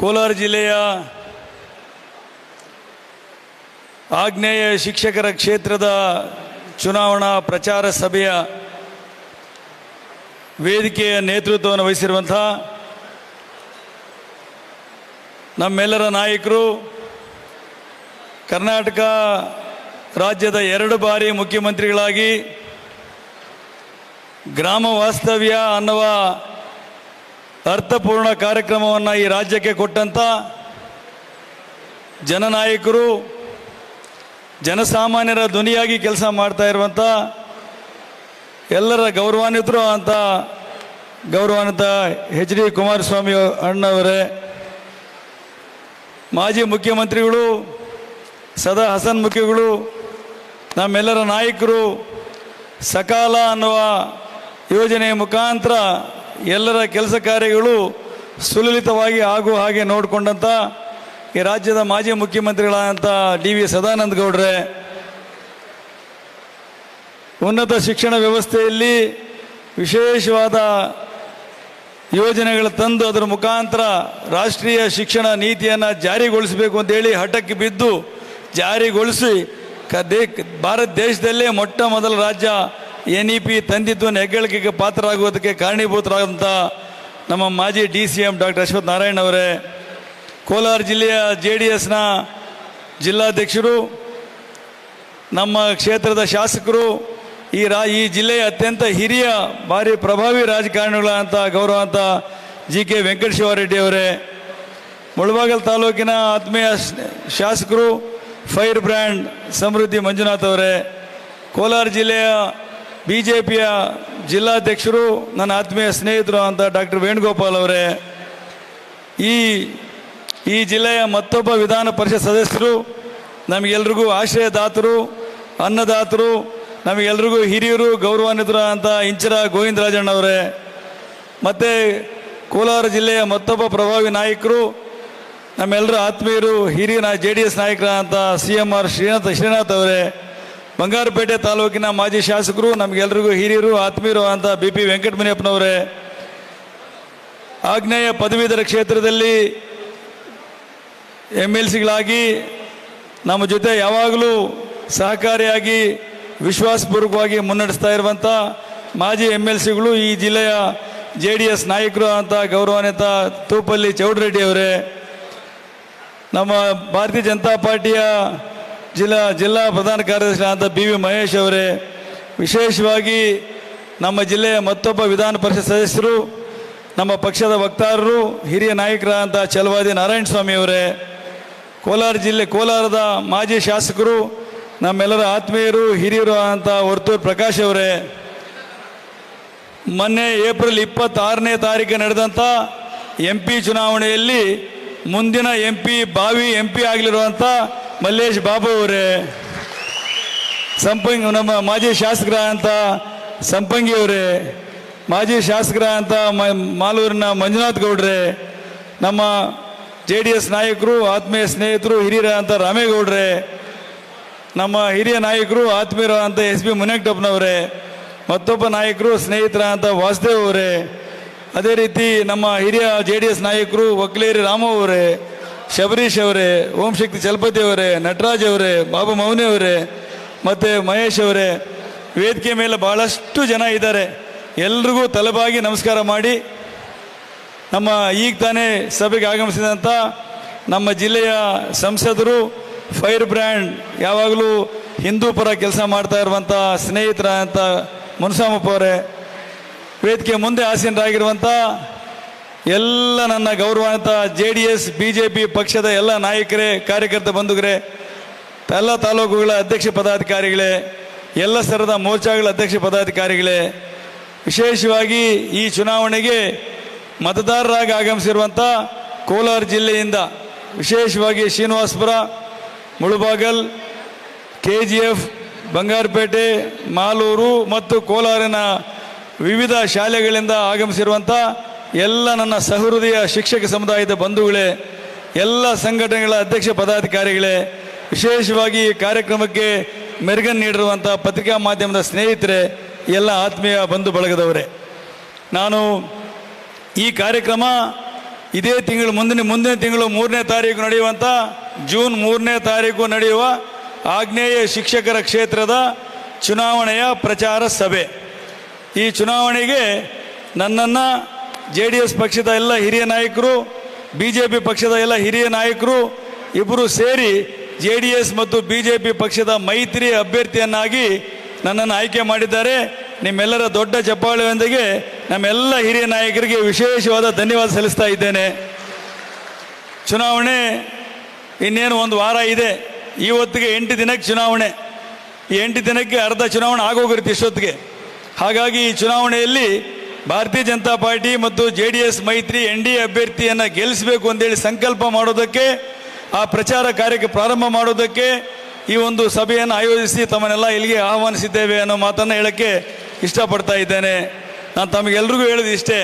ಕೋಲಾರ ಜಿಲ್ಲೆಯ ಆಗ್ನೇಯ ಶಿಕ್ಷಕರ ಕ್ಷೇತ್ರದ ಚುನಾವಣಾ ಪ್ರಚಾರ ಸಭೆಯ ವೇದಿಕೆಯ ನೇತೃತ್ವವನ್ನು ವಹಿಸಿರುವಂಥ ನಮ್ಮೆಲ್ಲರ ನಾಯಕರು, ಕರ್ನಾಟಕ ರಾಜ್ಯದ ಎರಡು ಬಾರಿ ಮುಖ್ಯಮಂತ್ರಿಗಳಾಗಿ ಗ್ರಾಮ ವಾಸ್ತವ್ಯ ಅನ್ನುವ ಅರ್ಥಪೂರ್ಣ ಕಾರ್ಯಕ್ರಮವನ್ನು ಈ ರಾಜ್ಯಕ್ಕೆ ಕೊಟ್ಟಂಥ ಜನನಾಯಕರು, ಜನಸಾಮಾನ್ಯರ ಧ್ವನಿಯಾಗಿ ಕೆಲಸ ಮಾಡ್ತಾ ಇರುವಂಥ ಎಲ್ಲರ ಗೌರವಾನ್ವಿತರು ಅಂತ ಗೌರವಾನ್ವಿತ ಎಚ್ ಡಿ ಕುಮಾರಸ್ವಾಮಿ ಅಣ್ಣವರೇ, ಮಾಜಿ ಮುಖ್ಯಮಂತ್ರಿಗಳು, ಸದಾ ಹಸನ್ ಹಸನ್ಮುಖಿಗಳು ನಮ್ಮೆಲ್ಲರ ನಾಯಕರು, ಸಕಾಲ ಅನ್ನುವ ಯೋಜನೆಯ ಮುಖಾಂತರ ಎಲ್ಲರ ಕೆಲಸ ಕಾರ್ಯಗಳು ಸುಲಲಿತವಾಗಿ ಆಗುವ ಹಾಗೆ ನೋಡಿಕೊಂಡಂಥ ಈ ರಾಜ್ಯದ ಮಾಜಿ ಮುಖ್ಯಮಂತ್ರಿಗಳಾದಂಥ ಡಿ ವಿ ಸದಾನಂದ ಗೌಡ್ರೆ, ಉನ್ನತ ಶಿಕ್ಷಣ ವ್ಯವಸ್ಥೆಯಲ್ಲಿ ವಿಶೇಷವಾದ ಯೋಜನೆಗಳು ತಂದು ಅದರ ಮುಖಾಂತರ ರಾಷ್ಟ್ರೀಯ ಶಿಕ್ಷಣ ನೀತಿಯನ್ನು ಜಾರಿಗೊಳಿಸಬೇಕು ಅಂತೇಳಿ ಹಠಕ್ಕೆ ಬಿದ್ದು ಜಾರಿಗೊಳಿಸಿ ಕ ದೇ ಭಾರತ ದೇಶದಲ್ಲೇ ಮೊಟ್ಟ ಮೊದಲ ರಾಜ್ಯ ಎನ್ ಇ ಪಿ ತಂದಿದ್ದು ಹೆಗ್ಗಳಿಕೆಗೆ ಪಾತ್ರರಾಗುವುದಕ್ಕೆ ಕಾರಣೀಭೂತರಾದಂಥ ನಮ್ಮ ಮಾಜಿ D C M doctor Ashwath Narayan ಅವರೇ, ಕೋಲಾರ ಜಿಲ್ಲೆಯ ಜೆ ಡಿ ಎಸ್ನ ಜಿಲ್ಲಾಧ್ಯಕ್ಷರು, ನಮ್ಮ ಕ್ಷೇತ್ರದ ಶಾಸಕರು, ಈ ರಾ, ಈ ಜಿಲ್ಲೆಯ ಅತ್ಯಂತ ಹಿರಿಯ, ಭಾರಿ ಪ್ರಭಾವಿ ರಾಜಕಾರಣಿಗಳಂಥ ಗೌರವ ಅಂತ ಜಿ ಕೆ ವೆಂಕಟೇಶ್ವರರೆಡ್ಡಿ ಅವರೇ, ಮುಳಬಾಗಲ್ ತಾಲೂಕಿನ ಆತ್ಮೀಯ ಶಾಸಕರು ಫೈರ್ ಬ್ರ್ಯಾಂಡ್ ಸಮೃದ್ಧಿ ಮಂಜುನಾಥ್ ಅವರೇ, ಕೋಲಾರ ಜಿಲ್ಲೆಯ ಬಿ ಜೆ ಪಿಯ ಜಿಲ್ಲಾಧ್ಯಕ್ಷರು, ನನ್ನ ಆತ್ಮೀಯ ಸ್ನೇಹಿತರು ಅಂತ ಡಾಕ್ಟರ್ ವೇಣುಗೋಪಾಲ್ ಅವರೇ, ಈ ಈ ಜಿಲ್ಲೆಯ ಮತ್ತೊಬ್ಬ ವಿಧಾನ ಪರಿಷತ್ ಸದಸ್ಯರು, ನಮಗೆಲ್ರಿಗೂ ಆಶ್ರಯದಾತರು, ಅನ್ನದಾತರು, ನಮಗೆಲ್ರಿಗೂ ಹಿರಿಯರು, ಗೌರವಾನ್ವಿತರು ಅಂತ ಇಂಚರ ಗೋವಿಂದರಾಜಣ್ಣವರೇ ಮತ್ತು ಕೋಲಾರ ಜಿಲ್ಲೆಯ ಮತ್ತೊಬ್ಬ ಪ್ರಭಾವಿ ನಾಯಕರು ನಮ್ಮೆಲ್ಲರ ಆತ್ಮೀಯರು, ಹಿರಿಯ J D S ನಾಯಕರಾದಂಥ C M R Srinath Srinath ಅವರೇ. ಬಂಗಾರಪೇಟೆ ತಾಲೂಕಿನ ಮಾಜಿ ಶಾಸಕರು ನಮಗೆಲ್ಲರಿಗೂ ಹಿರಿಯರು, ಆತ್ಮೀಯರು ಅಂತ ಬಿ ಪಿ ವೆಂಕಟಮಣಿಯಪ್ಪನವರೇ ಆಗ್ನೇಯ ಪದವೀಧರ ಕ್ಷೇತ್ರದಲ್ಲಿ ಎಂ ಎಲ್ ಸಿಗಳಾಗಿ ನಮ್ಮ ಜೊತೆ ಯಾವಾಗಲೂ ಸಹಕಾರಿಯಾಗಿ, ವಿಶ್ವಾಸಪೂರ್ವಕವಾಗಿ ಮುನ್ನಡೆಸ್ತಾ ಇರುವಂಥ ಮಾಜಿ ಎಂ ಎಲ್ ಸಿಗಳು ಈ ಜಿಲ್ಲೆಯ ಜೆ ಡಿ ಎಸ್ ನಾಯಕರು ಅಂತ ಗೌರವಾನ್ವಿತ ತೂಪಲ್ಲಿ ಚೌಡರೆಡ್ಡಿ ಅವರೇ. ನಮ್ಮ ಭಾರತೀಯ ಜನತಾ ಪಾರ್ಟಿಯ ಜಿಲ್ಲಾ ಜಿಲ್ಲಾ ಪ್ರಧಾನ ಕಾರ್ಯದರ್ಶಿ ಅಂತ ಬಿ ವಿ ಮಹೇಶ್ ಅವರೇ, ವಿಶೇಷವಾಗಿ ನಮ್ಮ ಜಿಲ್ಲೆಯ ಮತ್ತೊಬ್ಬ ವಿಧಾನ ಪರಿಷತ್ ಸದಸ್ಯರು, ನಮ್ಮ ಪಕ್ಷದ ವಕ್ತಾರರು, ಹಿರಿಯ ನಾಯಕರಾದಂಥ ಚಲವಾದಿ ನಾರಾಯಣ ಸ್ವಾಮಿ ಅವರೇ, ಕೋಲಾರ ಜಿಲ್ಲೆ, ಕೋಲಾರದ ಮಾಜಿ ಶಾಸಕರು, ನಮ್ಮೆಲ್ಲರ ಆತ್ಮೀಯರು, ಹಿರಿಯರು ಆದಂಥ ವರ್ತೂರು ಪ್ರಕಾಶ್ ಅವರೇ, ಮೊನ್ನೆ ಏಪ್ರಿಲ್ ಇಪ್ಪತ್ತಾರನೇ ತಾರೀಕು ನಡೆದಂಥ ಎಂ ಪಿ ಚುನಾವಣೆಯಲ್ಲಿ ಮುಂದಿನ ಎಂ ಪಿ ಬಾವಿ ಎಂ ಪಿ ಆಗಲಿರುವಂಥ ಮಲ್ಲೇಶ್ ಬಾಬು ಅವರೇ, ಸಂಪಂಗಿ ನಮ್ಮ ಮಾಜಿ ಶಾಸಕರ ಅಂತ ಸಂಪಂಗಿ ಅವರೇ, ಮಾಜಿ ಶಾಸಕರ ಅಂತ ಮಾಲೂರಿನ ಮಂಜುನಾಥ್ ಗೌಡ್ರೆ, ನಮ್ಮ ಜೆ ಡಿ ಎಸ್ ನಾಯಕರು, ಆತ್ಮೀಯ ಸ್ನೇಹಿತರು, ಹಿರಿಯರ ಅಂತ ರಾಮೇಗೌಡ್ರೆ, ನಮ್ಮ ಹಿರಿಯ ನಾಯಕರು, ಆತ್ಮೀಯರ ಅಂತ ಎಸ್ ಬಿ ಮುನೇಕ್ಟಪ್ಪನವರೇ ಮತ್ತೊಬ್ಬ ನಾಯಕರು, ಸ್ನೇಹಿತರ ಅಂತ ವಾಸುದೇವ್ ಅವರೇ, ಅದೇ ರೀತಿ ನಮ್ಮ ಹಿರಿಯ ಜೆ ಡಿ ಎಸ್ ನಾಯಕರು ಒಕ್ಲೇರಿ ರಾಮ ಅವರೇ ಶಬರೀಶ್ ಅವರೇ, ಓಂ ಶಕ್ತಿ ಚಲಪತಿ ಅವರೇ, ನಟರಾಜ್ ಅವರೇ, ಬಾಬು ಮೌನಿ ಅವರೇ, ಮತ್ತು ಮಹೇಶ್ ಅವರೇ, ವೇದಿಕೆ ಮೇಲೆ ಭಾಳಷ್ಟು ಜನ ಇದ್ದಾರೆ. ಎಲ್ರಿಗೂ ತಲೆಬಾಗಿ ನಮಸ್ಕಾರ ಮಾಡಿ, ನಮ್ಮ ಈಗ ತಾನೇ ಸಭೆಗೆ ಆಗಮಿಸಿದಂಥ ನಮ್ಮ ಜಿಲ್ಲೆಯ ಸಂಸದರು, ಫೈರ್ ಬ್ರ್ಯಾಂಡ್, ಯಾವಾಗಲೂ ಹಿಂದೂ ಪರ ಕೆಲಸ ಮಾಡ್ತಾ ಇರುವಂಥ ಸ್ನೇಹಿತರಾದಂಥ ಮುನ್ಸಾಮಪ್ಪ ಅವರೇ, ವೇದಿಕೆ ಮುಂದೆ ಆಸೀನರಾಗಿರುವಂಥ ಎಲ್ಲ ನನ್ನ ಗೌರವಾನ್ವಿತ J D S B J P ಪಕ್ಷದ ಎಲ್ಲ ನಾಯಕರೇ, ಕಾರ್ಯಕರ್ತ ಬಂಧುಗಳೇ, ಎಲ್ಲ ತಾಲೂಕುಗಳ ಅಧ್ಯಕ್ಷ ಪದಾಧಿಕಾರಿಗಳೇ, ಎಲ್ಲ ಸ್ತರದ ಮೋರ್ಚಾಗಳ ಅಧ್ಯಕ್ಷ ಪದಾಧಿಕಾರಿಗಳೇ, ವಿಶೇಷವಾಗಿ ಈ ಚುನಾವಣೆಗೆ ಮತದಾರರಾಗಿ ಆಗಮಿಸಿರುವಂಥ ಕೋಲಾರ ಜಿಲ್ಲೆಯಿಂದ ವಿಶೇಷವಾಗಿ Srinivaspur, Mulbagal K G F Bangarapete, Malur ಮತ್ತು ಕೋಲಾರಿನ ವಿವಿಧ ಶಾಲೆಗಳಿಂದ ಆಗಮಿಸಿರುವಂಥ ಎಲ್ಲ ನನ್ನ ಸಹೃದಯ ಶಿಕ್ಷಕ ಸಮುದಾಯದ ಬಂಧುಗಳೇ, ಎಲ್ಲ ಸಂಘಟನೆಗಳ ಅಧ್ಯಕ್ಷ ಪದಾಧಿಕಾರಿಗಳೇ, ವಿಶೇಷವಾಗಿ ಈ ಕಾರ್ಯಕ್ರಮಕ್ಕೆ ಮೆರುಗನ್ನು ನೀಡಿರುವಂಥ ಪತ್ರಿಕಾ ಮಾಧ್ಯಮದ ಸ್ನೇಹಿತರೆ, ಎಲ್ಲ ಆತ್ಮೀಯ ಬಂಧು ಬಳಗದವರೇ. ನಾನು ಈ ಕಾರ್ಯಕ್ರಮ ಇದೇ ತಿಂಗಳು ಮುಂದಿನ ಮುಂದಿನ ತಿಂಗಳು ಮೂರನೇ ತಾರೀಕು ನಡೆಯುವಂಥ ಜೂನ್ ಮೂರನೇ ತಾರೀಕು ನಡೆಯುವ ಆಗ್ನೇಯ ಶಿಕ್ಷಕರ ಕ್ಷೇತ್ರದ ಚುನಾವಣೆಯ ಪ್ರಚಾರ ಸಭೆ. ಈ ಚುನಾವಣೆಗೆ ನನ್ನನ್ನು ಜೆ ಡಿ ಎಸ್ ಪಕ್ಷದ ಎಲ್ಲ ಹಿರಿಯ ನಾಯಕರು ಬಿ ಜೆ ಪಿ ಪಕ್ಷದ ಎಲ್ಲ ಹಿರಿಯ ನಾಯಕರು ಇಬ್ಬರು ಸೇರಿ ಜೆ ಡಿ ಎಸ್ ಮತ್ತು ಬಿ ಜೆ ಪಿ ಪಕ್ಷದ ಮೈತ್ರಿ ಅಭ್ಯರ್ಥಿಯನ್ನಾಗಿ ನನ್ನನ್ನು ಆಯ್ಕೆ ಮಾಡಿದ್ದಾರೆ. ನಿಮ್ಮೆಲ್ಲರ ದೊಡ್ಡ ಚಪ್ಪಾಳೆಯೊಂದಿಗೆ ನಮ್ಮೆಲ್ಲ ಹಿರಿಯ ನಾಯಕರಿಗೆ ವಿಶೇಷವಾದ ಧನ್ಯವಾದ ಸಲ್ಲಿಸ್ತಾ ಇದ್ದೇನೆ. ಚುನಾವಣೆ ಇನ್ನೇನು ಒಂದು ವಾರ ಇದೆ. ಇವತ್ತಿಗೆ ಎಂಟು ದಿನಕ್ಕೆ ಚುನಾವಣೆ. ಈ ಎಂಟು ದಿನಕ್ಕೆ ಅರ್ಧ ಚುನಾವಣೆ ಆಗೋಗಿರುತ್ತೆ ಇಷ್ಟೊತ್ತಿಗೆ. ಹಾಗಾಗಿ ಈ ಚುನಾವಣೆಯಲ್ಲಿ ಭಾರತೀಯ ಜನತಾ ಪಾರ್ಟಿ ಮತ್ತು ಜೆ ಡಿ ಎಸ್ ಮೈತ್ರಿ ಎನ್ ಡಿ ಎ ಅಭ್ಯರ್ಥಿಯನ್ನು ಗೆಲ್ಲಿಸಬೇಕು ಅಂತೇಳಿ ಸಂಕಲ್ಪ ಮಾಡೋದಕ್ಕೆ, ಆ ಪ್ರಚಾರ ಕಾರ್ಯಕ್ಕೆ ಪ್ರಾರಂಭ ಮಾಡೋದಕ್ಕೆ ಈ ಒಂದು ಸಭೆಯನ್ನು ಆಯೋಜಿಸಿ ತಮ್ಮನ್ನೆಲ್ಲ ಇಲ್ಲಿಗೆ ಆಹ್ವಾನಿಸಿದ್ದೇವೆ ಅನ್ನೋ ಮಾತನ್ನು ಹೇಳೋಕ್ಕೆ ಇಷ್ಟಪಡ್ತಾ ಇದ್ದೇನೆ. ನಾನು ತಮಗೆಲ್ರಿಗೂ ಹೇಳೋದು ಇಷ್ಟೇ,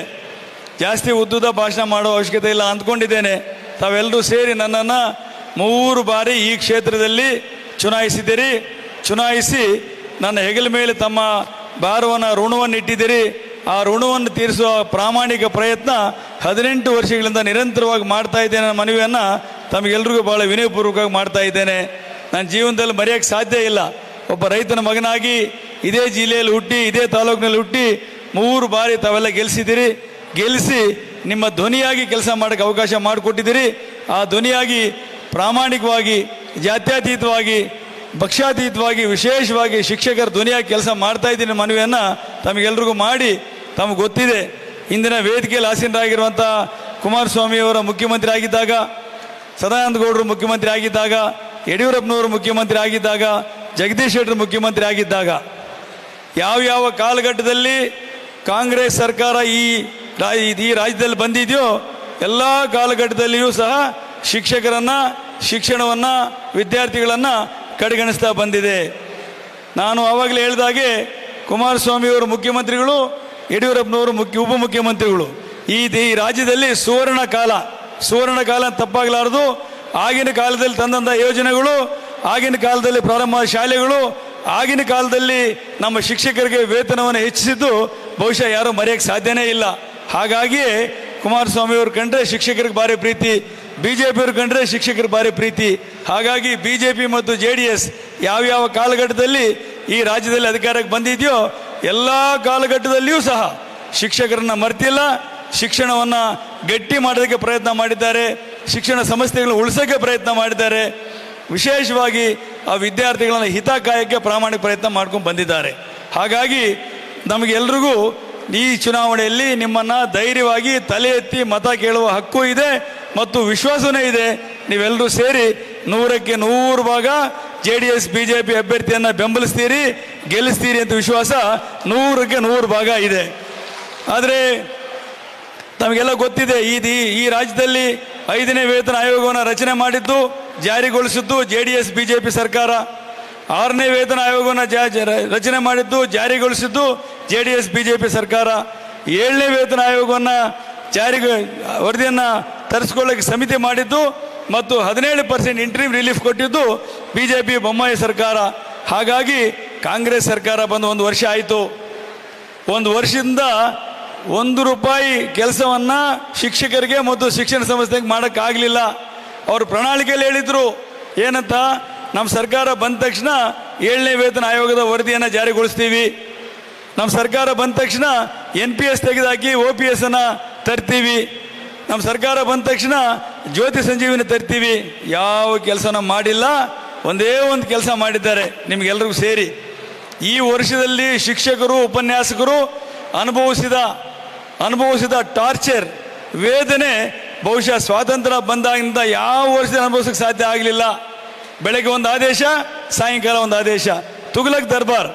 ಜಾಸ್ತಿ ಉದ್ದುದ ಭಾಷಣ ಮಾಡೋ ಅವಶ್ಯಕತೆ ಇಲ್ಲ ಅಂದ್ಕೊಂಡಿದ್ದೇನೆ. ತಾವೆಲ್ಲರೂ ಸೇರಿ ನನ್ನನ್ನು ಮೂರು ಬಾರಿ ಈ ಕ್ಷೇತ್ರದಲ್ಲಿ ಚುನಾಯಿಸಿದ್ದೀರಿ. ಚುನಾಯಿಸಿ ನನ್ನ ಹೆಗಲ ಮೇಲೆ ತಮ್ಮ ಭಾರವನ್ನು ಋಣವನ್ನು ಇಟ್ಟಿದ್ದೀರಿ ಆ ಋಣವನ್ನು ತೀರಿಸುವ ಪ್ರಾಮಾಣಿಕ ಪ್ರಯತ್ನ ಹದಿನೆಂಟು ವರ್ಷಗಳಿಂದ ನಿರಂತರವಾಗಿ ಮಾಡ್ತಾ ಇದ್ದೇನೆ ಅನ್ನೋ ಮನವಿಯನ್ನು ತಮಗೆಲ್ರಿಗೂ ಭಾಳ ವಿನಯಪೂರ್ವಕವಾಗಿ ಮಾಡ್ತಾ ಇದ್ದೇನೆ. ನನ್ನ ಜೀವನದಲ್ಲಿ ಮರೆಯೋಕ್ಕೆ ಸಾಧ್ಯ ಇಲ್ಲ. ಒಬ್ಬ ರೈತನ ಮಗನಾಗಿ ಇದೇ ಜಿಲ್ಲೆಯಲ್ಲಿ ಹುಟ್ಟಿ, ಇದೇ ತಾಲೂಕಿನಲ್ಲಿ ಹುಟ್ಟಿ ಮೂರು ಬಾರಿ ತಾವೆಲ್ಲ ಗೆಲ್ಲಿಸಿದ್ದೀರಿ ಗೆಲ್ಲಿಸಿ ನಿಮ್ಮ ಧ್ವನಿಯಾಗಿ ಕೆಲಸ ಮಾಡೋಕ್ಕೆ ಅವಕಾಶ ಮಾಡಿಕೊಟ್ಟಿದ್ದೀರಿ. ಆ ಧ್ವನಿಯಾಗಿ ಪ್ರಾಮಾಣಿಕವಾಗಿ, ಜಾತ್ಯತೀತವಾಗಿ ಪಕ್ಷಾತೀತವಾಗಿ ವಿಶೇಷವಾಗಿ ಶಿಕ್ಷಕರ ಧ್ವನಿಯಾಗಿ ಕೆಲಸ ಮಾಡ್ತಾ ಇದ್ದೀನಿ ಮನವಿಯನ್ನು ತಮಗೆಲ್ರಿಗೂ ಮಾಡಿ. ತಮಗೆ ಗೊತ್ತಿದೆ, ಇಂದಿನ ವೇದಿಕೆಯಲ್ಲಿ ಆಸೀನರಾಗಿರುವಂಥ ಕುಮಾರಸ್ವಾಮಿಯವರ ಮುಖ್ಯಮಂತ್ರಿ ಆಗಿದ್ದಾಗ ಸದಾನಂದ ಗೌಡರು ಮುಖ್ಯಮಂತ್ರಿ ಆಗಿದ್ದಾಗ, ಯಡಿಯೂರಪ್ಪನವರು ಮುಖ್ಯಮಂತ್ರಿ ಆಗಿದ್ದಾಗ, ಜಗದೀಶ್ ಶೆಟ್ಟರ್ ಮುಖ್ಯಮಂತ್ರಿ ಆಗಿದ್ದಾಗ, ಯಾವ ಯಾವ ಕಾಲಘಟ್ಟದಲ್ಲಿ ಕಾಂಗ್ರೆಸ್ ಸರ್ಕಾರ ಈ ಈ ರಾಜ್ಯದಲ್ಲಿ ಬಂದಿದೆಯೋ, ಎಲ್ಲ ಕಾಲಘಟ್ಟದಲ್ಲಿಯೂ ಸಹ ಶಿಕ್ಷಕರನ್ನು, ಶಿಕ್ಷಣವನ್ನು, ವಿದ್ಯಾರ್ಥಿಗಳನ್ನು ಕಡೆಗಣಿಸ್ತಾ ಬಂದಿದೆ. ನಾನು ಆವಾಗಲೇ ಹೇಳಿದಾಗೆ ಕುಮಾರಸ್ವಾಮಿಯವರು ಮುಖ್ಯಮಂತ್ರಿಗಳು ಯಡಿಯೂರಪ್ಪನವರು ಮುಖ್ಯ ಉಪಮುಖ್ಯಮಂತ್ರಿಗಳು. ಈ ಈ ರಾಜ್ಯದಲ್ಲಿ ಸುವರ್ಣ ಕಾಲ. ಸುವರ್ಣ ಕಾಲ ತಪ್ಪಾಗಲಾರದು. ಆಗಿನ ಕಾಲದಲ್ಲಿ ತಂದಂಥ ಯೋಜನೆಗಳು, ಆಗಿನ ಕಾಲದಲ್ಲಿ ಪ್ರಾರಂಭ ಶಾಲೆಗಳು, ಆಗಿನ ಕಾಲದಲ್ಲಿ ನಮ್ಮ ಶಿಕ್ಷಕರಿಗೆ ವೇತನವನ್ನು ಹೆಚ್ಚಿಸಿದ್ದು ಬಹುಶಃ ಯಾರೂ ಮರೆಯೋಕ್ಕೆ ಸಾಧ್ಯನೇ ಇಲ್ಲ. ಹಾಗಾಗಿ ಕುಮಾರಸ್ವಾಮಿ ಅವರು ಕಂಡ್ರೆ ಶಿಕ್ಷಕರಿಗೆ ಭಾರಿ ಪ್ರೀತಿ ಬಿ ಜೆ ಪಿಯವ್ರು ಕಂಡ್ರೆ ಶಿಕ್ಷಕರಿಗೆ ಭಾರಿ ಪ್ರೀತಿ. ಹಾಗಾಗಿ ಬಿ ಜೆ ಪಿ ಮತ್ತು ಜೆ ಡಿ ಎಸ್ ಯಾವ್ಯಾವ ಕಾಲಘಟ್ಟದಲ್ಲಿ ಈ ರಾಜ್ಯದಲ್ಲಿ ಅಧಿಕಾರಕ್ಕೆ ಬಂದಿದೆಯೋ ಎಲ್ಲ ಕಾಲಘಟ್ಟದಲ್ಲಿಯೂ ಸಹ ಶಿಕ್ಷಕರನ್ನ ಮರ್ತಿಲ್ಲ, ಶಿಕ್ಷಣವನ್ನು ಗಟ್ಟಿ ಮಾಡೋದಕ್ಕೆ ಪ್ರಯತ್ನ ಮಾಡಿದ್ದಾರೆ, ಶಿಕ್ಷಣ ಸಂಸ್ಥೆಗಳನ್ನು ಉಳಿಸೋಕ್ಕೆ ಪ್ರಯತ್ನ ಮಾಡಿದ್ದಾರೆ. ವಿಶೇಷವಾಗಿ ಆ ವಿದ್ಯಾರ್ಥಿಗಳನ್ನು ಹಿತ ಕಾಯಕ್ಕೆ ಪ್ರಾಮಾಣಿಕ ಪ್ರಯತ್ನ ಮಾಡ್ಕೊಂಡು ಬಂದಿದ್ದಾರೆ. ಹಾಗಾಗಿ ನಮಗೆಲ್ರಿಗೂ ಈ ಚುನಾವಣೆಯಲ್ಲಿ ನಿಮ್ಮನ್ನು ಧೈರ್ಯವಾಗಿ ತಲೆ ಎತ್ತಿ ಮತ ಕೇಳುವ ಹಕ್ಕು ಇದೆ ಮತ್ತು ವಿಶ್ವಾಸವೂ ಇದೆ. ನೀವೆಲ್ಲರೂ ಸೇರಿ ನೂರಕ್ಕೆ ನೂರು ಭಾಗ J D S B J P ಅಭ್ಯರ್ಥಿಯನ್ನು ಬೆಂಬಲಿಸ್ತೀರಿ, ಗೆಲ್ಲಿಸ್ತೀರಿ ಅಂತ ವಿಶ್ವಾಸ ನೂರಕ್ಕೆ ನೂರು ಭಾಗ ಇದೆ. ಆದರೆ ತಮಗೆಲ್ಲ ಗೊತ್ತಿದೆ, ಈ ಈ ರಾಜ್ಯದಲ್ಲಿ ಐದನೇ ವೇತನ ಆಯೋಗವನ್ನು ರಚನೆ ಮಾಡಿದ್ದು, ಜಾರಿಗೊಳಿಸಿದ್ದು J D S B J P ಸರ್ಕಾರ. ಆರನೇ ವೇತನ ಆಯೋಗವನ್ನು ಜಾ ರಚನೆ ಮಾಡಿದ್ದು, ಜಾರಿಗೊಳಿಸಿದ್ದು J D S B J P ಸರ್ಕಾರ. ಏಳನೇ ವೇತನ ಆಯೋಗವನ್ನು ಜಾರಿಗೆ, ವರದಿಯನ್ನು ತರಿಸ್ಕೊಳ್ಳೋಕ್ಕೆ ಸಮಿತಿ ಮಾಡಿದ್ದು ಮತ್ತು ಹದಿನೇಳು ಪರ್ಸೆಂಟ್ ಇಂಟ್ರೀಮ್ ರಿಲೀಫ್ ಕೊಟ್ಟಿದ್ದು ಬಿ ಜೆ ಪಿ ಬೊಮ್ಮಾಯಿ ಸರ್ಕಾರ. ಹಾಗಾಗಿ ಕಾಂಗ್ರೆಸ್ ಸರ್ಕಾರ ಬಂದು ಒಂದು ವರ್ಷ ಆಯಿತು. ಒಂದು ವರ್ಷದಿಂದ ಒಂದು ರೂಪಾಯಿ ಕೆಲಸವನ್ನು ಶಿಕ್ಷಕರಿಗೆ ಮತ್ತು ಶಿಕ್ಷಣ ಸಂಸ್ಥೆಗೆ ಮಾಡೋಕ್ಕಾಗಲಿಲ್ಲ. ಅವರು ಪ್ರಣಾಳಿಕೆಯಲ್ಲಿ ಹೇಳಿದರು, ಏನಂತ, ನಮ್ಮ ಸರ್ಕಾರ ಬಂದ ತಕ್ಷಣ ಏಳನೇ ವೇತನ ಆಯೋಗದ ವರದಿಯನ್ನು ಜಾರಿಗೊಳಿಸ್ತೀವಿ. ನಮ್ಮ ಸರ್ಕಾರ ಬಂದ ತಕ್ಷಣ ಎನ್ ಪಿ ಎಸ್ ತೆಗೆದಾಕಿ ಒ ಪಿ ಎಸ್ ಅನ್ನು ತರ್ತೀವಿ. ನಮ್ಮ ಸರ್ಕಾರ ಬಂದ ತಕ್ಷಣ ಜ್ಯೋತಿ ಸಂಜೀವಿನಿ ತರ್ತೀವಿ. ಯಾವ ಕೆಲಸನ ಮಾಡಿಲ್ಲ. ಒಂದೇ ಒಂದು ಕೆಲಸ ಮಾಡಿದ್ದಾರೆ ನಿಮಗೆಲ್ಲರಿಗೂ ಸೇರಿ. ಈ ವರ್ಷದಲ್ಲಿ ಶಿಕ್ಷಕರು, ಉಪನ್ಯಾಸಕರು ಅನುಭವಿಸಿದ ಅನುಭವಿಸಿದ ಟಾರ್ಚರ್, ವೇದನೆ ಬಹುಶಃ ಸ್ವಾತಂತ್ರ್ಯ ಬಂದಾಗಿಂದ ಯಾವ ವರ್ಷದ ಅನುಭವಿಸೋಕ್ಕೆ ಸಾಧ್ಯ ಆಗಲಿಲ್ಲ. ಬೆಳಗ್ಗೆ ಒಂದು ಆದೇಶ, ಸಾಯಂಕಾಲ ಒಂದು ಆದೇಶ. ತುಗಲಕ್ ದರ್ಬಾರ್.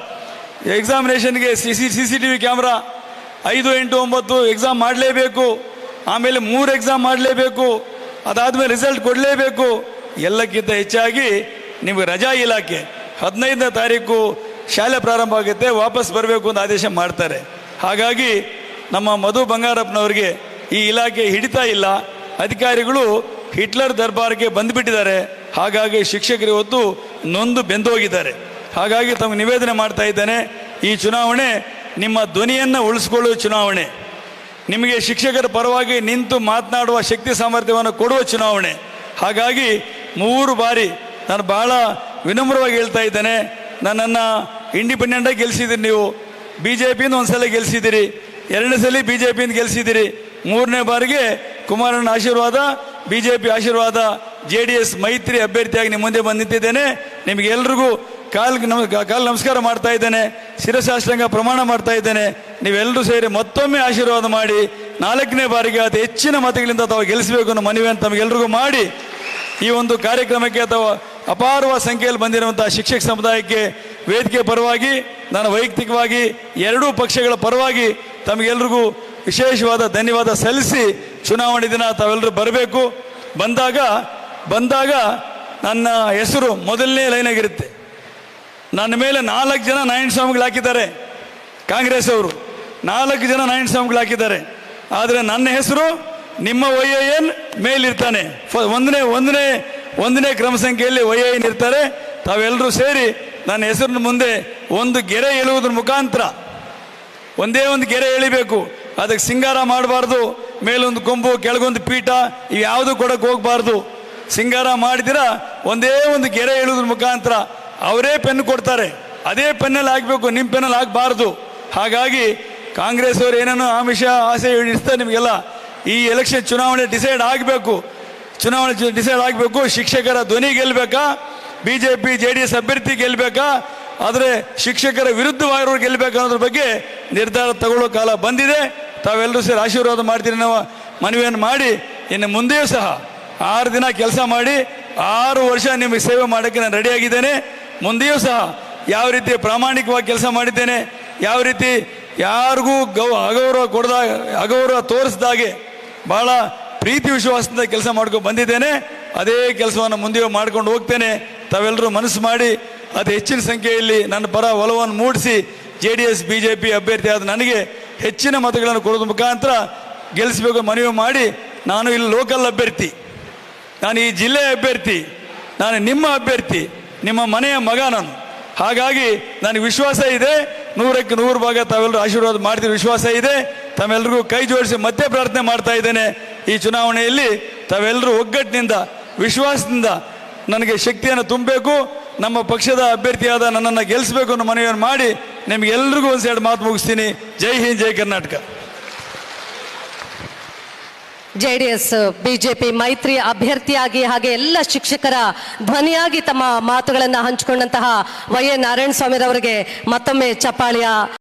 ಎಕ್ಸಾಮಿನೇಷನ್ಗೆ C C C C T V camera. ಐದು ಎಂಟು ಒಂಬತ್ತು ಎಕ್ಸಾಮ್ ಮಾಡಲೇಬೇಕು. ಆಮೇಲೆ ಮೂರು ಎಕ್ಸಾಮ್ ಮಾಡಲೇಬೇಕು, ಅದಾದಮೇಲೆ ರಿಸಲ್ಟ್ ಕೊಡಲೇಬೇಕು. ಎಲ್ಲಕ್ಕಿಂತ ಹೆಚ್ಚಾಗಿ ನಿಮಗೆ ರಜಾ ಇಲಾಖೆ ಹದಿನೈದನೇ ತಾರೀಕು ಶಾಲೆ ಪ್ರಾರಂಭ ಆಗುತ್ತೆ, ವಾಪಸ್ ಬರಬೇಕು ಅಂತ ಆದೇಶ ಮಾಡ್ತಾರೆ. ಹಾಗಾಗಿ ನಮ್ಮ ಮಧು ಬಂಗಾರಪ್ಪನವ್ರಿಗೆ ಈ ಇಲಾಖೆ ಹಿಡಿತಾ ಇಲ್ಲ. ಅಧಿಕಾರಿಗಳು ಹಿಟ್ಲರ್ ದರ್ಬಾರ್ಗೆ ಬಂದುಬಿಟ್ಟಿದ್ದಾರೆ. ಹಾಗಾಗಿ ಶಿಕ್ಷಕರು ಇವತ್ತು ನೊಂದು ಬೆಂದೋಗಿದ್ದಾರೆ. ಹಾಗಾಗಿ ತಮಗೆ ನಿವೇದನೆ ಮಾಡ್ತಾ ಇದ್ದೇನೆ, ಈ ಚುನಾವಣೆ ನಿಮ್ಮ ಧ್ವನಿಯನ್ನು ಉಳಿಸ್ಕೊಳ್ಳುವ ಚುನಾವಣೆ. ನಿಮಗೆ ಶಿಕ್ಷಕರ ಪರವಾಗಿ ನಿಂತು ಮಾತನಾಡುವ ಶಕ್ತಿ ಸಾಮರ್ಥ್ಯವನ್ನು ಕೊಡುವ ಚುನಾವಣೆ. ಹಾಗಾಗಿ ಮೂರು ಬಾರಿ ನಾನು ಬಹಳ ವಿನಮ್ರವಾಗಿ ಹೇಳ್ತಾ ಇದ್ದೇನೆ. ನನ್ನನ್ನು ಇಂಡಿಪೆಂಡೆಂಟಾಗಿ ಗೆಲ್ಲಿಸಿದ್ದೀರಿ ನೀವು. ಬಿ ಜೆ ಪಿಯಿಂದ ಒಂದು ಸಲ ಗೆಲ್ಸಿದ್ದೀರಿ. ಎರಡನೇ ಸಲ ಬಿ ಜೆ ಪಿಯಿಂದ ಗೆಲ್ಸಿದ್ದೀರಿ. ಮೂರನೇ ಬಾರಿಗೆ ಕುಮಾರಣ್ಣ ಆಶೀರ್ವಾದ ಬಿ ಜೆ ಪಿ ಆಶೀರ್ವಾದ, ಜೆ ಡಿ ಎಸ್ ಮೈತ್ರಿ ಅಭ್ಯರ್ಥಿಯಾಗಿ ನಿಮ್ಮ ಮುಂದೆ ಬಂದು ನಿಂತಿದ್ದೇನೆ ನಿಮಗೆಲ್ರಿಗೂ ಕಾಲ್ ನಮ್ ಕಾಲು ನಮಸ್ಕಾರ ಮಾಡ್ತಾ ಇದ್ದೇನೆ. ಶಿರಶಾಸ್ತ್ರಂಗ ಪ್ರಮಾಣ ಮಾಡ್ತಾ ಇದ್ದೇನೆ. ನೀವೆಲ್ಲರೂ ಸೇರಿ ಮತ್ತೊಮ್ಮೆ ಆಶೀರ್ವಾದ ಮಾಡಿ, ನಾಲ್ಕನೇ ಬಾರಿಗೆ ಅತಿ ಹೆಚ್ಚಿನ ಮತಗಳಿಂದ ತಾವು ಗೆಲ್ಲಿಸಬೇಕು ಅನ್ನೋ ಮನವಿ ಅಂತ ತಮಗೆಲ್ರಿಗೂ ಮಾಡಿ, ಈ ಒಂದು ಕಾರ್ಯಕ್ರಮಕ್ಕೆ ಅಥವಾ ಅಪಾರವಾದ ಸಂಖ್ಯೆಯಲ್ಲಿ ಬಂದಿರುವಂತಹ ಶಿಕ್ಷಕ ಸಮುದಾಯಕ್ಕೆ ವೇದಿಕೆ ಪರವಾಗಿ ನಾನು ವೈಯಕ್ತಿಕವಾಗಿ ಎರಡೂ ಪಕ್ಷಗಳ ಪರವಾಗಿ ತಮಗೆಲ್ರಿಗೂ ವಿಶೇಷವಾದ ಧನ್ಯವಾದ ಸಲ್ಲಿಸಿ ಚುನಾವಣೆ ದಿನ ತಾವೆಲ್ಲರೂ ಬರಬೇಕು. ಬಂದಾಗ ಬಂದಾಗ ನನ್ನ ಹೆಸರು ಮೊದಲನೇ ಲೈನಾಗಿರುತ್ತೆ. ನನ್ನ ಮೇಲೆ ನಾಲ್ಕು ಜನ ನಾರಾಯಣ ಸ್ವಾಮಿಗಳು ಹಾಕಿದ್ದಾರೆ. ಕಾಂಗ್ರೆಸ್ ಅವರು. ನಾಲ್ಕು ಜನ ನಾರಾಯಣ ಸ್ವಾಮಿಗಳು ಹಾಕಿದ್ದಾರೆ. ಆದರೆ ನನ್ನ ಹೆಸರು ನಿಮ್ಮ ವೈ ಐ ಎನ್ ಮೇಲಿರ್ತಾನೆ ಒಂದನೇ ಒಂದನೇ ಒಂದನೇ ಕ್ರಮ ಸಂಖ್ಯೆಯಲ್ಲಿ ವೈ ಐ ಎನ್ ಇರ್ತಾರೆ. ತಾವೆಲ್ಲರೂ ಸೇರಿ ನನ್ನ ಹೆಸರಿನ ಮುಂದೆ ಒಂದು ಗೆರೆ ಎಳುವುದ್ರ ಮುಖಾಂತರ, ಒಂದೇ ಒಂದು ಗೆರೆ ಎಳಿಬೇಕು. ಅದಕ್ಕೆ ಸಿಂಗಾರ ಮಾಡಬಾರ್ದು. ಮೇಲೊಂದು ಕೊಂಬು ಕೆಳಗೊಂದು ಪೀಠ ಇವು ಯಾವುದು ಕೊಡಕ್ಕೆ ಹೋಗಬಾರ್ದು. ಸಿಂಗಾರ ಮಾಡಿದಿರ ಒಂದೇ ಒಂದು ಗೆರೆ ಎಳುವುದ್ರ ಮುಖಾಂತರ. ಅವರೇ ಪೆನ್ ಕೊಡ್ತಾರೆ. ಅದೇ ಪೆನ್ನಲ್ಲಿ ಹಾಕಬೇಕು ನಿಮ್ಮ ಪೆನ್ನಲ್ಲಿ ಹಾಕಬಾರ್ದು. ಹಾಗಾಗಿ ಕಾಂಗ್ರೆಸ್ ಅವರು ಏನೇನೋ ಆಮಿಷ, ಆಸೆ ಇಡಿಸ್ತಾರೆ ನಿಮಗೆಲ್ಲ ಈ ಎಲೆಕ್ಷನ್ ಚುನಾವಣೆ ಡಿಸೈಡ್ ಆಗಬೇಕು. ಚುನಾವಣೆ ಡಿಸೈಡ್ ಆಗಬೇಕು. ಶಿಕ್ಷಕರ ಧ್ವನಿ ಗೆಲ್ಲಬೇಕಾ B J P J D S ಅಭ್ಯರ್ಥಿ ಗೆಲ್ಲಬೇಕಾ ಆದರೆ ಶಿಕ್ಷಕರ ವಿರುದ್ಧವಾಗಿರೋರು ಗೆಲ್ಲಬೇಕು ಅನ್ನೋದ್ರ ಬಗ್ಗೆ ನಿರ್ಧಾರ ತಗೊಳ್ಳೋ ಕಾಲ ಬಂದಿದೆ. ತಾವೆಲ್ಲರೂ ಸೇರಿ ಆಶೀರ್ವಾದ ಮಾಡ್ತೀರಿ ನಾವು ಮನವಿಯನ್ನು ಮಾಡಿ, ಇನ್ನು ಮುಂದೆಯೂ ಸಹ ಆರು ದಿನ ಕೆಲಸ ಮಾಡಿ, ಆರು ವರ್ಷ ನಿಮಗೆ ಸೇವೆ ಮಾಡೋಕ್ಕೆ ನಾನು ರೆಡಿಯಾಗಿದ್ದೇನೆ ಮುಂದೆಯೂ ಸಹ ಯಾವ ರೀತಿ ಪ್ರಾಮಾಣಿಕವಾಗಿ ಕೆಲಸ ಮಾಡಿದ್ದೇನೆ, ಯಾವ ರೀತಿ ಯಾರಿಗೂ ಗೌ, ಅಗೌರವ ಕೊಡದ, ಅಗೌರವ ತೋರಿಸ್ದಾಗೆ ಭಾಳ ಪ್ರೀತಿ ವಿಶ್ವಾಸದಿಂದ ಕೆಲಸ ಮಾಡ್ಕೊಂಡು ಬಂದಿದ್ದೇನೆ. ಅದೇ ಕೆಲಸವನ್ನು ಮುಂದೆ ಮಾಡ್ಕೊಂಡು ಹೋಗ್ತೇನೆ. ತಾವೆಲ್ಲರೂ ಮನಸ್ಸು ಮಾಡಿ ಅದು ಹೆಚ್ಚಿನ ಸಂಖ್ಯೆಯಲ್ಲಿ ನನ್ನ ಪರ ಒಲವನ್ನು ಮೂಡಿಸಿ J D S, B J P ಅಭ್ಯರ್ಥಿ ಆದ ನನಗೆ ಹೆಚ್ಚಿನ ಮತಗಳನ್ನು ಕೊಡೋದ್ರ ಮುಖಾಂತರ ಗೆಲ್ಲಿಸಬೇಕು ಮನವಿ ಮಾಡಿ ನಾನು ಇಲ್ಲಿ ಲೋಕಲ್ ಅಭ್ಯರ್ಥಿ. ನಾನು ಈ ಜಿಲ್ಲೆಯ ಅಭ್ಯರ್ಥಿ. ನಾನು ನಿಮ್ಮ ಅಭ್ಯರ್ಥಿ. ನಿಮ್ಮ ಮನೆಯ ಮಗ ನಾನು. ಹಾಗಾಗಿ ನನಗೆ ವಿಶ್ವಾಸ ಇದೆ. ನೂರಕ್ಕೆ ನೂರು ಭಾಗ ತಾವೆಲ್ಲರೂ ಆಶೀರ್ವಾದ ಮಾಡ್ತೀರಿ, ವಿಶ್ವಾಸ ಇದೆ. ತಾವೆಲ್ಲರಿಗೂ ಕೈ ಜೋಡಿಸಿ ಮತ್ತೆ ಪ್ರಾರ್ಥನೆ ಮಾಡ್ತಾ ಇದ್ದೇನೆ. ಈ ಚುನಾವಣೆಯಲ್ಲಿ ತಾವೆಲ್ಲರೂ ಒಗ್ಗಟ್ಟಿನಿಂದ, ವಿಶ್ವಾಸದಿಂದ ನನಗೆ ಶಕ್ತಿಯನ್ನು ತುಂಬಬೇಕು. ನಮ್ಮ ಪಕ್ಷದ ಅಭ್ಯರ್ಥಿಯಾದ ನನ್ನನ್ನು ಗೆಲ್ಲಿಸಬೇಕು ಅನ್ನೋ ಮನವಿಯನ್ನು ಮಾಡಿ ನಿಮಗೆಲ್ಲರಿಗೂ ಒಂದು ಎರಡು ಮಾತು ಮುಗಿಸ್ತೀನಿ. ಜೈ ಹಿಂದ್, ಜೈ ಕರ್ನಾಟಕ. ಜೆಡಿಎಸ್, ಬಿಜೆಪಿ ಮೈತ್ರಿ ಅಭ್ಯರ್ಥಿಯಾಗಿ ಹಾಗೆ ಎಲ್ಲ ಶಿಕ್ಷಕರ ಧ್ವನಿಯಾಗಿ ತಮ್ಮ ಮಾತುಗಳನ್ನು ಹಂಚಿಕೊಂಡಂತಹ ವೈ ಎ ನಾರಾಯಣಸ್ವಾಮಿರವರಿಗೆ ಮತ್ತೊಮ್ಮೆ ಚಪ್ಪಾಳಿಯ